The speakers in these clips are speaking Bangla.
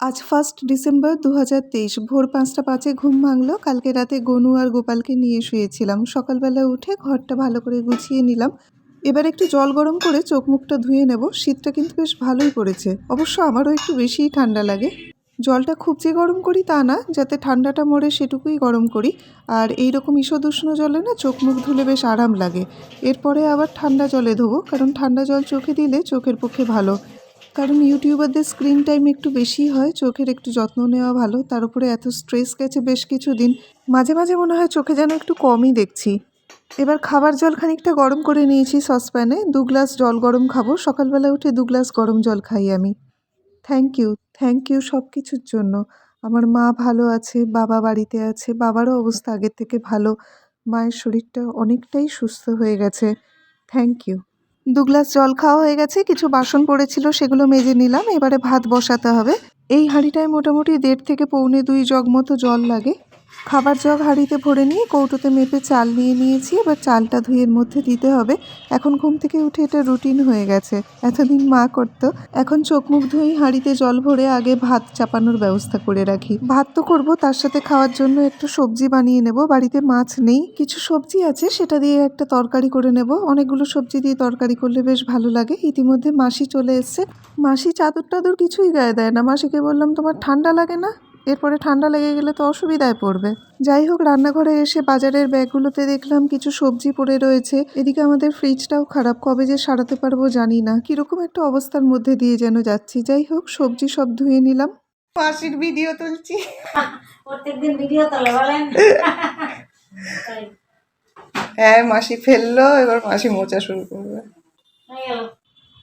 আজ ফার্স্ট ডিসেম্বর দু হাজার তেইশ, ভোর পাঁচটা পাঁচে ঘুম ভাঙলো। কালকে রাতে গনু আর গোপালকে নিয়ে শুয়েছিলাম। সকালবেলা উঠে ঘরটা ভালো করে গুছিয়ে নিলাম। এবার একটু জল গরম করে চোখ মুখটা ধুয়ে নেব। শীতটা কিন্তু বেশ ভালোই পড়েছে। অবশ্য আমারও একটু বেশিই ঠান্ডা লাগে। জলটা খুব যে গরম করি তা না, যাতে ঠান্ডাটা মরে সেটুকুই গরম করি। আর এই রকম ঈষদুষ্ণ জলে না চোখ মুখ ধুলে বেশ আরাম লাগে। এরপরে আবার ঠান্ডা জলে ধোবো, কারণ ঠান্ডা জল চোখে দিলে চোখের পক্ষে ভালো। কারণ ইউটিউবারদের স্ক্রিন টাইম একটু বেশি হয়, চোখের একটু যত্ন নেওয়া ভালো, তার উপরে এত স্ট্রেস গেছে বেশ কিছুদিন। মাঝে মাঝে মনে হয় চোখে যেন একটু কমই দেখছি। এবার খাবার জল খানিকটা গরম করে নিয়েছি সসপ্যানে দু গ্লাস জল গরম খাব, সকালবেলা উঠে দু গ্লাস গরম জল খাই আমি। থ্যাংক ইউ থ্যাংক ইউ সব কিছুর জন্য। আমার মা ভালো আছে, বাবা বাড়িতে আছে, বাবারও অবস্থা আগের থেকে ভালো। মায়ের শরীরটা অনেকটাই সুস্থ হয়ে গেছে। থ্যাংক ইউ দু গ্লাস জল খাওয়া হয়ে গেছে, কিছু বাসন পড়েছিল, সেগুলো মেজে নিলাম, এবারে ভাত বসাতে হবে। এই হাঁড়িটায় মোটামুটি দেড় থেকে পৌনে দুই জগ মতো জল লাগে। খাবার জগ হাঁড়িতে ভরে নিয়ে কৌটোতে মেপে চাল নিয়ে নিয়েছি। এবার চালটা ধুয়ের মধ্যে দিতে হবে। এখন ঘুম থেকে উঠে এটা রুটিন হয়ে গেছে। এতদিন মা করতো। এখন চোখ মুখ ধুয়েই হাঁড়িতে জল ভরে আগে ভাত চাপানোর ব্যবস্থা করে রাখি। ভাত তো করব, তার সাথে খাওয়ার জন্য একটু সবজি বানিয়ে নেব। বাড়িতে মাছ নেই। কিছু সবজি আছে, সেটা দিয়ে একটা তরকারি করে নেব। অনেকগুলো সবজি দিয়ে তরকারি করলে বেশ ভালো লাগে। ইতিমধ্যে মাসি চলে এসছে। মাসি চাদর টাদর কিছুই গায়ে দেয় না। মাসিকে বললাম, তোমার ঠান্ডা লাগে না? এরপরে ঠান্ডা লেগে গেলে তো অসুবিধায় পড়বে। যাই হোক রান্নাঘরে এসে বাজারের ব্যাগগুলোতে দেখলাম কিছু সবজি পড়ে রয়েছে। এদিকে আমাদের ফ্রিজটাও খারাপ কবে যে সারাতে পারব জানি না। কীরকম একটা অবস্থার মধ্যে দিয়ে যেন যাচ্ছি। যাই হোক সবজি সব ধুয়ে নিলাম। মাসির ভিডিও তুলছি। প্রত্যেকদিন ভিডিও তোলে বলেন। হ্যাঁ মাসি ফেলল এবার মাসি মোচা শুরু করবে। হয়ে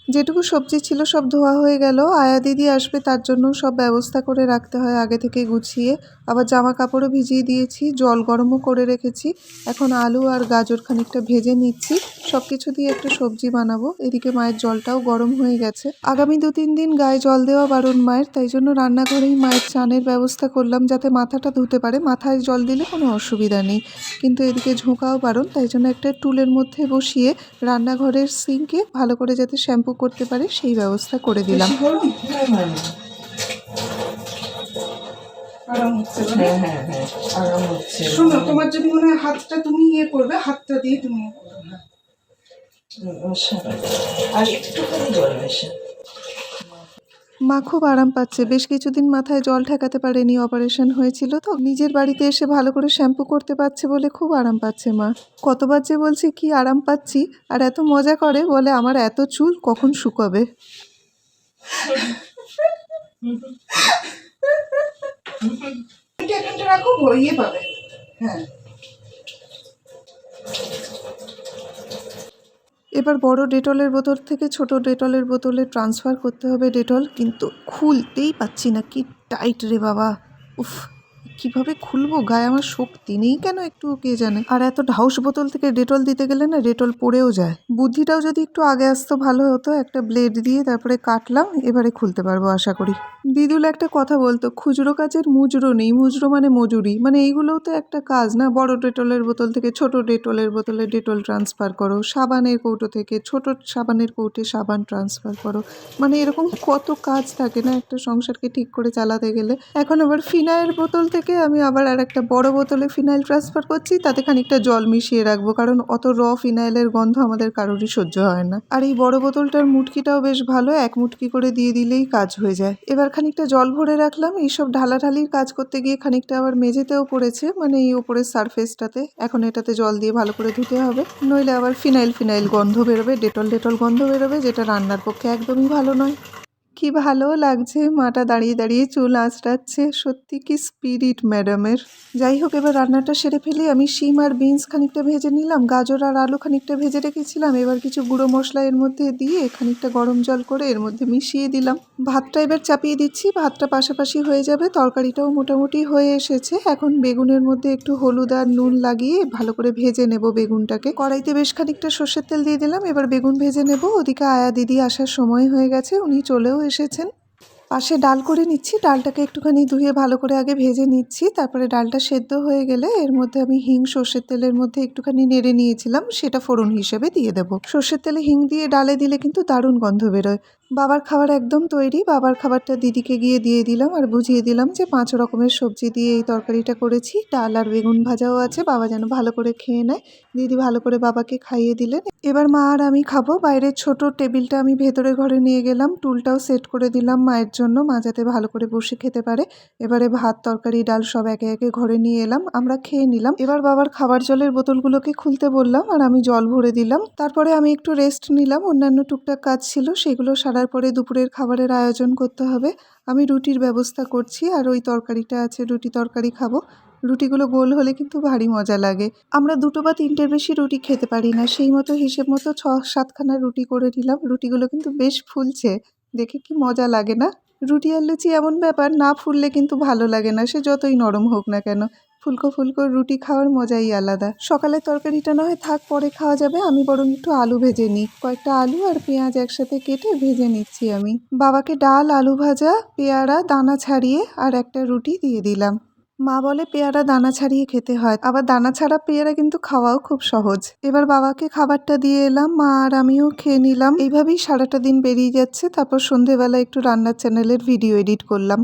যেটুকু সবজি ছিল সব ধোয়া হয়ে গেল। আয়া দিদি আসবে, তার জন্য সব ব্যবস্থা করে রাখতে হয়। আগে থেকে গুছিয়ে আবার জামা কাপড়ও ভিজিয়ে দিয়েছি, জল গরমও করে রেখেছি। এখন আলু আর গাজর খানিকটা ভেজে নিচ্ছি। সব কিছু দিয়ে একটু সবজি বানাবো। এদিকে মায়ের জলটাও গরম হয়ে গেছে। আগামী দু তিন দিন গায়ে জল দেওয়া বারণ মায়ের, তাই জন্য রান্নাঘরেই মায়ের চানের ব্যবস্থা করলাম যাতে মাথাটা ধুতে পারে। মাথায় জল দিলে কোনো অসুবিধা নেই। কিন্তু এদিকে ঝোঁকাও বারণ, তাই জন্য একটা টুলের মধ্যে বসিয়ে রান্নাঘরের সিঙ্কে ভালো করে যাতে শ্যাম্পু করতে পারে সেই ব্যবস্থা করে দিলাম আরাম হচ্ছে হ্যাঁ হ্যাঁ হ্যাঁ আরাম হচ্ছে শোনো তোমার যদি মনে হয় হাতটা তুমি ইয়ে করবে হাতটা দিয়ে তুমি ইয়ে করবে হ্যাঁ। আচ্ছা। আর একটুখানি জল মেশা মা খুব আরাম পাচ্ছে। বেশ কিছুদিন মাথায় জল ঠেকাতে পারেনি, অপারেশন হয়েছিল তো। নিজের বাড়িতে এসে ভালো করে শ্যাম্পু করতে পারছে বলে খুব আরাম পাচ্ছে মা। কতবার যে বলছি, কি আরাম পাচ্ছি? আর এত মজা করে বলে, আমার এত চুল কখন শুকাবে? ইয়ে হ্যাঁ। এবার বড় ডেটলের বোতল থেকে ছোট ডেটলের বোতলে ট্রান্সফার করতে হবে ডেটল, কিন্তু খুলতেই পাচ্ছি না, কি টাইট রে বাবা। উফ। কীভাবে খুলবো? গায়ে আমার শক্তি নেই কেন একটু কে জানে? আর এত ঢাউস বোতল থেকে ডেটল দিতে গেলে না ডেটল পড়েও যায়। বুদ্ধিটাও যদি একটু আগে আসতো ভালো হতো। একটা ব্লেড দিয়ে তারপরে কাটলাম, এবারে খুলতে পারব আশা করি। দিদুল একটা কথা বলতো, খুচরো কাজের মুজরো নেই। মুজরো মানে মজুরি। মানে এইগুলোও তো একটা কাজ না? বড় ডেটলের বোতল থেকে ছোট ডেটলের বোতলে ডেটল ট্রান্সফার করো। সাবানের কৌটো থেকে ছোট সাবানের কৌটে সাবান ট্রান্সফার করো। মানে এরকম কত কাজ থাকে না? একটা সংসারকে ঠিক করে চালাতে গেলে। এখন আবার ফিনাইল বোতল থেকে আমি আবার আর একটা বড় বোতলে ফিনাইল ট্রান্সফার করছি, তাতে খানিকটা জল মিশিয়ে রাখব, কারণ অত র ফিনাইলের গন্ধ আমাদের কারোরই সহ্য হয় না। আর এই বড় বোতলটার মুটকিটাও বেশ ভালো, এক মুটকি করে দিয়ে দিলেই কাজ হয়ে যায়। এবার খানিকটা জল ভরে রাখলাম, এইসব ঢালাঢালির কাজ করতে গিয়ে খানিকটা আবার মেঝেতেও পড়েছে মানে এই ওপরের সারফেসটাতে। এখন এটাতে জল দিয়ে ভালো করে ধুতে হবে, নইলে আবার ফিনাইল ফিনাইল গন্ধ বেরোবে, ডেটল ডেটল গন্ধ বেরোবে, যেটা রান্নার পক্ষে একদমই ভালো নয়। কি ভালো লাগছে? মাটা দাঁড়িয়ে দাঁড়িয়ে চুল আঁচড়াচ্ছে। সত্যি কি স্পিরিট ম্যাডামের যাই হোক, এবার রান্নাটা সেরে ফেলে আমি শিম আর বিনস খানিকটা ভেজে নিলাম। গাজর আর আলু খানিকটা ভেজে রেখেছিলাম। এবার কিছু গুঁড়ো মশলা এর মধ্যে দিয়ে খানিকটা গরম জল করে এর মধ্যে মিশিয়ে দিলাম। ভাতটা এবার চাপিয়ে দিচ্ছি। ভাতটা পাশাপাশি হয়ে যাবে। তরকারিটাও মোটামুটি হয়ে এসেছে। এখন বেগুনের মধ্যে একটু হলুদ আর নুন লাগিয়ে ভালো করে ভেজে নেব বেগুনটাকে। কড়াইতে বেশ খানিকটা সর্ষের তেল দিয়ে দিলাম। এবার বেগুন ভেজে নেব। ওদিকে আয়া দিদি আসার সময় হয়ে গেছে। উনি চলেও এসেছেন। পাশে ডাল করে নিচ্ছি, ডালটাকে একটুখানি ধুয়ে ভালো করে আগে ভেজে নিচ্ছি, তারপরে ডালটা সেদ্ধ হয়ে গেলে এর মধ্যে আমি হিং, সর্ষের তেলের মধ্যে একটুখানি নেড়ে নিয়েছিলাম, সেটা ফোড়ন হিসেবে দিয়ে দেব। সর্ষের তেলে হিং দিয়ে ডালে দিলে কিন্তু দারুণ গন্ধ বেরোয়। বাবার খাবার একদম তৈরি। বাবার খাবারটা দিদিকে গিয়ে দিয়ে দিলাম আর বুঝিয়ে দিলাম যে পাঁচ রকমের সবজি দিয়ে এই তরকারিটা করেছি। ডাল আর বেগুন ভাজাও আছে। বাবা যেন ভালো করে খেয়ে নেয়। দিদি ভালো করে বাবাকে খাইয়ে দিলেন। এবার মা আর আমি খাব। বাইরের ছোট টেবিলটা আমি ভেতরে ঘরে নিয়ে গেলাম। টুলটাও সেট করে দিলাম মায়ের জন্য। মা যাতে ভালো করে বসে খেতে পারে। এবারে ভাত, তরকারি, ডাল সব একে একে ঘরে নিয়ে এলাম। আমরা খেয়ে নিলাম। এবার বাবার খাবার জলের বোতলগুলোকে খুলতে বললাম আর আমি জল ভরে দিলাম। তারপরে আমি একটু রেস্ট নিলাম। অন্যান্য টুকটাক কাজ ছিল, সেগুলো সারার পরে দুপুরের খাবারের আয়োজন করতে হবে। আমি রুটির ব্যবস্থা করছি আর ওই তরকারিটা আছে, রুটি তরকারি খাব। রুটিগুলো গোল হলে কিন্তু ভারী মজা লাগে। আমরা দুটো বা তিনটের বেশি রুটি খেতে পারি না। সেই মতো হিসেব মতো ছ সাতখানা রুটি করে নিলাম। রুটিগুলো কিন্তু বেশ ফুলছে। দেখে কি মজা লাগে না? রুটি আর লুচি এমন ব্যাপার, না ফুললে কিন্তু ভালো লাগে না। সে যতই নরম হোক না কেন। ফুলকো ফুলকো রুটি খাওয়ার মজাই আলাদা। সকালের তরকারিটা না হয় থাক, পরে খাওয়া যাবে। আমি বরং একটু আলু ভেজে নিই। কয়েকটা আলু আর পেঁয়াজ একসাথে কেটে ভেজে নিচ্ছি আমি। বাবাকে ডাল, আলু ভাজা, পেয়ারা, দানা ছাড়িয়ে আর একটা রুটি দিয়ে দিলাম। মা বলে পেয়ারা, দানা ছাড়িয়ে খেতে হয়। আবার দানা ছাড়া পেয়ারা কিন্তু খাওয়াও খুব সহজ। এবার বাবাকে খাবারটা দিয়ে এলাম। মা আর আমিও খেয়ে নিলাম। এইভাবেই সারাটা দিন বেরিয়ে যাচ্ছে। তারপর সন্ধেবেলা একটু রান্নার চ্যানেলের ভিডিও এডিট করলাম।